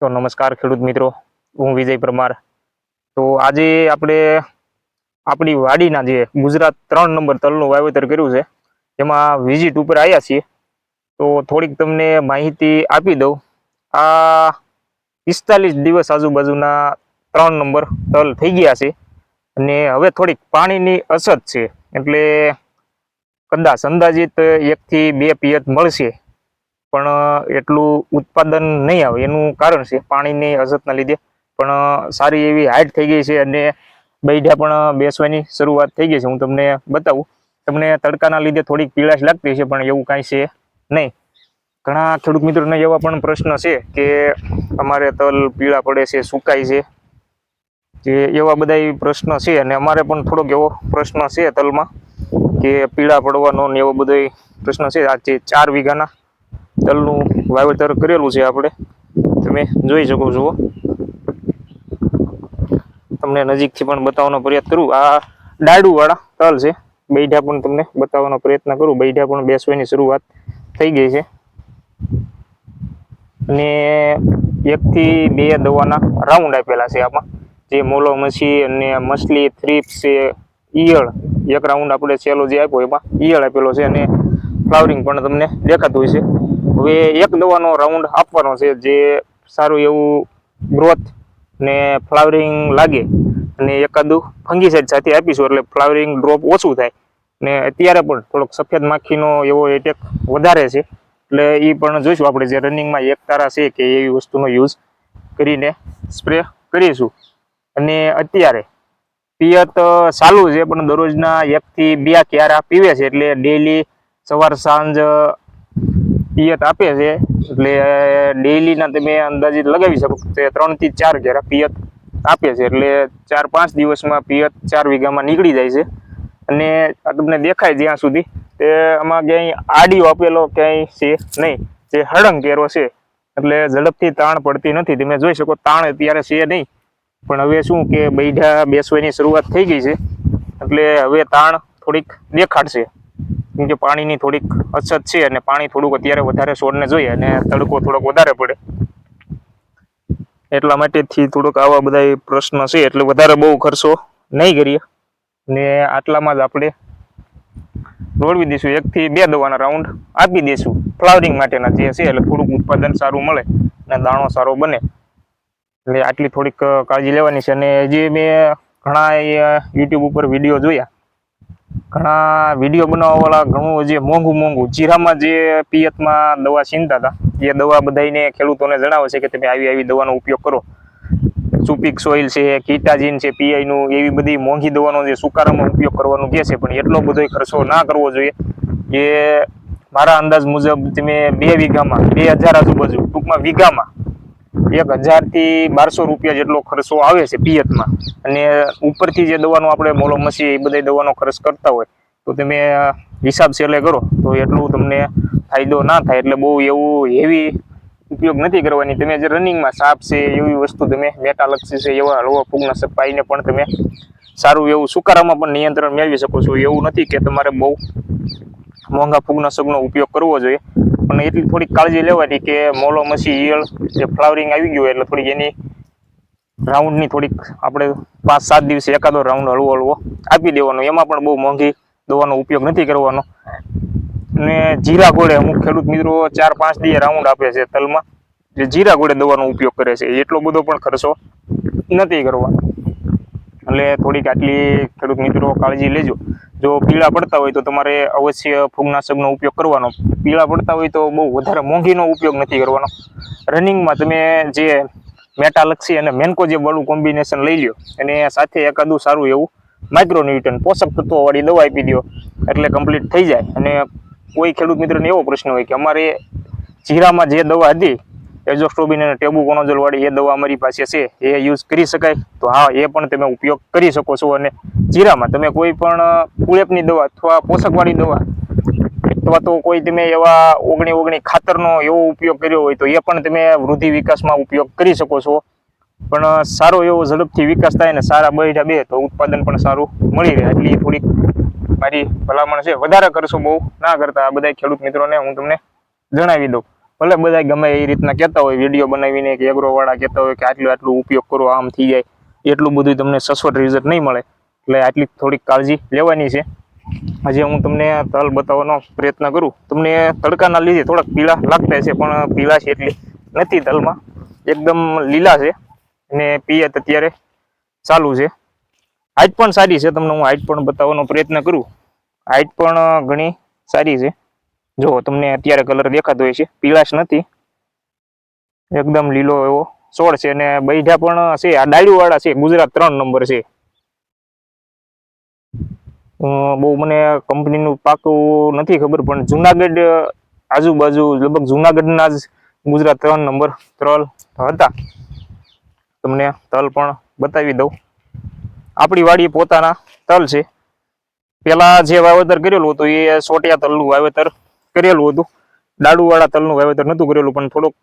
તો નમસ્કાર ખેડૂત મિત્રો, હું વિજય પરમાર. તો આજે આપણે આપણી વાડીના જે ગુજરાત ત્રણ નંબર તલનું વાવેતર કર્યું છે, એમાં વિઝિટ ઉપર આવ્યા છીએ. તો થોડીક તમને માહિતી આપી દઉં. આ પિસ્તાલીસ દિવસ આજુબાજુના ત્રણ નંબર તલ થઈ ગયા છે, અને હવે થોડીક પાણીની અછત છે, એટલે કદાચ અંદાજિત એકથી બે પિયત મળશે. પણ એટલું ઉત્પાદન નહીં આવે. એનું કારણ છે પાણીની અછતના લીધે. પણ સારી એવી હાઇટ થઈ ગઈ છે અને બૈડા પણ બેસવાની શરૂઆત થઈ ગઈ છે. હું તમને બતાવું. તમને તડકાના લીધે થોડીક પીળાશ લાગતી છે પણ એવું કાંઈ છે નહીં. ઘણા ખેડૂત મિત્રોને એવા પણ પ્રશ્ન છે કે અમારે તલ પીળા પડે છે, સુકાય છે. જે એવા બધા પ્રશ્ન છે અને અમારે પણ થોડોક એવો પ્રશ્ન છે તલમાં કે પીળા પડવાનો ને એવો બધો પ્રશ્ન છે. આજે ચાર વીઘાના તલનું વાવેતર કરેલું છે આપણે. તમે જોઈ શકો છો. તમને નજીકથી પણ બતાવવાનો પ્રયત્ન કરું. આ ડાડુવાળા તલ છે. બૈઢા પણ તમને બતાવવાનો પ્રયત્ન કરું. બૈઢા પણ બેસવાની શરૂઆત થઈ ગઈ છે. અને એકથી બે દવાના રાઉન્ડ આપેલા છે આમાં. જે મોલો મછી અને મછલી થ્રીપ્સ છે, ઈયળ. એક રાઉન્ડ આપણે છેલ્લો જે આપ્યો એમાં ઈયળ આપેલો છે અને ફ્લાવરિંગ પણ તમને દેખાતું હોય છે હવે એક દવાનો રાઉન્ડ આપવાનો છે જે સારું એવું ગ્રોથ ને ફ્લાવરિંગ લાગે અને એકાદું ફંગીસાઇડ સાથે આપીશું એટલે ફ્લાવરિંગ ડ્રોપ ઓછું થાય. ને અત્યારે પણ થોડોક સફેદ માખીનો એવો એટેક વધારે છે. એટલે એ પણ જોઈશું આપણે જે રનિંગમાં એક તારા છે કે એવી વસ્તુનો યુઝ કરીને સ્પ્રે કરીશું. અને અત્યારે પિયત ચાલુ છે પણ દરરોજના એકથી બે ક્યારા પીવે છે એટલે ડેઈલી સવાર સાંજ પિયત આપે છે, એટલે ડેઈલીના તમે અંદાજિત લગાવી શકો તે ત્રણથી ચાર ઘેરા પિયત આપે છે, એટલે ચાર પાંચ દિવસમાં પિયત ચાર વીઘામાં નીકળી જાય છે. અને આ તમને દેખાય જ્યાં સુધી, તે આમાં ક્યાંય આડીઓ આપેલો ક્યાંય છે નહીં. જે હળંગ કેરો છે, એટલે ઝડપથી તાણ પડતી નથી. તમે જોઈ શકો તાણ અત્યારે છે નહીં. પણ હવે શું કે બૈઠા બેસવાની શરૂઆત થઈ ગઈ છે, એટલે હવે તાણ થોડીક દેખાડશે. કેમ કે પાણીની થોડીક અછત છે અને પાણી થોડુંક અત્યારે વધારે છોડને જોઈએ અને તડકો થોડોક વધારે પડે. એટલા માટેથી થોડોક આવા બધા પ્રશ્ન છે, એટલે વધારે બહુ ખર્ચો નહીં કરીએ. ને આટલામાં જ આપણે દોડવી દઈશું. એકથી બે દવાના રાઉન્ડ આપી દઈશું. ફ્લાવરિંગ માટેના જે છે, એટલે થોડુંક ઉત્પાદન સારું મળે અને દાણો સારો બને. એટલે આટલી થોડીક કાળજી લેવાની છે. અને જે મેં ઘણા યુટ્યુબ ઉપર વીડિયો જોયા ઘણા વીડિયો બનાવવાવાળા ઘણું જે મોંઘું મોંઘું. જીરામાં જે પિયતમાં દવા છીનતા હતા, એ દવા બધાને ખેડૂતોને જણાવે છે કે તમે આવી આવી દવાનો ઉપયોગ કરો. સુપિક સોઇલ છે, કીટાજીન છે પીઆઈ નું એવી બધી મોંઘી દવાનો જે સુકારામાં ઉપયોગ કરવાનું કહે છે, પણ એટલો બધો ખર્ચો ના કરવો જોઈએ એ મારા અંદાજ મુજબ તમે બે વીઘામાં, બે હજાર આજુબાજુ, ટૂંકમાં વીઘામાં એક હજારથી બારસો રૂપિયા જેટલો ખર્ચો આવે છે પિયતમાં. અને ઉપરથી જે દવાનો આપણે મોલો મસી એ બધા દવાનો ખર્ચ કરતા હોય, તો તમે હિસાબ સેલે કરો, તો એટલું તમને ફાયદો ના થાય. એટલે બહુ એવું હેવી ઉપયોગ નથી કરવાની. તમે જે રનિંગમાં સાપ છે, એવી વસ્તુ તમે મેટાલક્ષી છે, એવા હળવા ફૂગનાશક પાઈને પણ તમે સારું એવું સુકારામાં પણ નિયંત્રણ મેળવી શકો છો. એવું નથી કે તમારે બહુ મોંઘા ફૂગનાશકનો ઉપયોગ કરવો જોઈએ. પણ એટલી થોડીક કાળજી લેવાની કે મોલો મસી ઈયળ જે ફ્લાવરિંગ આવી ગયું એટલે થોડીક એની રાઉન્ડની થોડીક આપણે પાંચ સાત દિવસે એકાદો રાઉન્ડ હળવો હળવો આપી દેવાનો. એમાં પણ બહુ મોંઘી દવાનો ઉપયોગ નથી કરવાનો. અને જીરા ગોળે અમુક ખેડૂત મિત્રો ચાર પાંચ દી રાઉન્ડ આપે છે તલમાં. જે જીરા ગોળે દવાનો ઉપયોગ કરે છે. એટલો બધો પણ ખર્ચો નથી કરવાનો. એટલે થોડીક આટલી ખેડૂત મિત્રો કાળજી લેજો. જો પીળા પડતા હોય તો તમારે અવશ્ય ફૂગનાશકનો ઉપયોગ કરવાનો. પીળા પડતા હોય તો બહુ વધારે મોંઘીનો ઉપયોગ નથી કરવાનો. રનિંગમાં તમે જે મેટાલક્ષી અને મેન્કો જે વાળું કોમ્બિનેશન લઈ લ્યો અને સાથે એકાદું સારું એવું માઇક્રોન્યુટન પોષક તત્વોવાળી દવા આપી દો એટલે કમ્પ્લીટ થઈ જાય. અને કોઈ ખેડૂત મિત્રને એવો પ્રશ્ન હોય કે અમારે જીરામાં જે દવા હતી એઝોસ્ટ્રોબિન અને ટેબુકોનોઝોલ વાળી એ દવા અમારી પાસે છે, એ યુઝ કરી શકાય. તો હા, એ પણ તમે ઉપયોગ કરી શકો છો અને જીરામાં તમે કોઈ પણ કુળેપની દવા અથવા પોષકવાળી દવા અથવા તો કોઈ તમે એવા ઓગણી ઓગણી ખાતરનો એવો ઉપયોગ કર્યો હોય તો એ પણ તમે વૃદ્ધિ વિકાસમાં ઉપયોગ કરી શકો છો. પણ સારો એવો ઝડપથી વિકાસ થાય ને સારા બૈઠા બે તો ઉત્પાદન પણ સારું મળી રહે. એટલી થોડીક મારી ભલામણ છે. વધારે કરશો બહુ ના કરતા. આ બધા ખેડૂત મિત્રોને હું તમને જણાવી દઉં. ભલે બધા ગમે એ રીતના કહેતા હોય વીડિયો બનાવીને કે એગ્રોવાળા કહેતા હોય કે આટલું આટલું ઉપયોગ કરો, આમ થઈ જાય, એટલું બધું તમને સસવટ રિઝલ્ટ નહીં મળે. એટલે આટલી થોડીક કાળજી લેવાની છે. આજે હું તમને તલ બતાવવાનો પ્રયત્ન કરું. તમને તડકાના લીધે થોડાક પીળા લાગતા છે પણ પીળા છે એટલી નથી તલમાં. એકદમ લીલા છે અને પિયત અત્યારે ચાલુ છે. હાઈટ પણ સારી છે, તમને હું હાઈટ પણ બતાવવાનો પ્રયત્ન કરું. હાઈટ પણ ઘણી સારી છે. જો, તમને અત્યારે કલર દેખાતો હોય છે. પીળાશ નથી. એકદમ લીલો એવો છોડ છે અને બૈઠા પણ છે. આ ડાળીઓ વાળા છે. ગુજરાત ત્રણ નંબર છે. બહુ મને કંપનીનું પાકું નથી ખબર, પણ જુનાગઢ આજુબાજુ, લગભગ જુનાગઢના જ ગુજરાત ત્રણ નંબર ત્રલ હતા. તમને તલ પણ બતાવી દઉં. આપણી વાડી પોતાના તલ છે. પેલા જે વાવેતર કરેલું હતું એ સોટિયા તલનું વાવેતર કરેલું હતું. દાડુવાળા તલનું વાવેતર નહોતું કરેલું પણ થોડુંક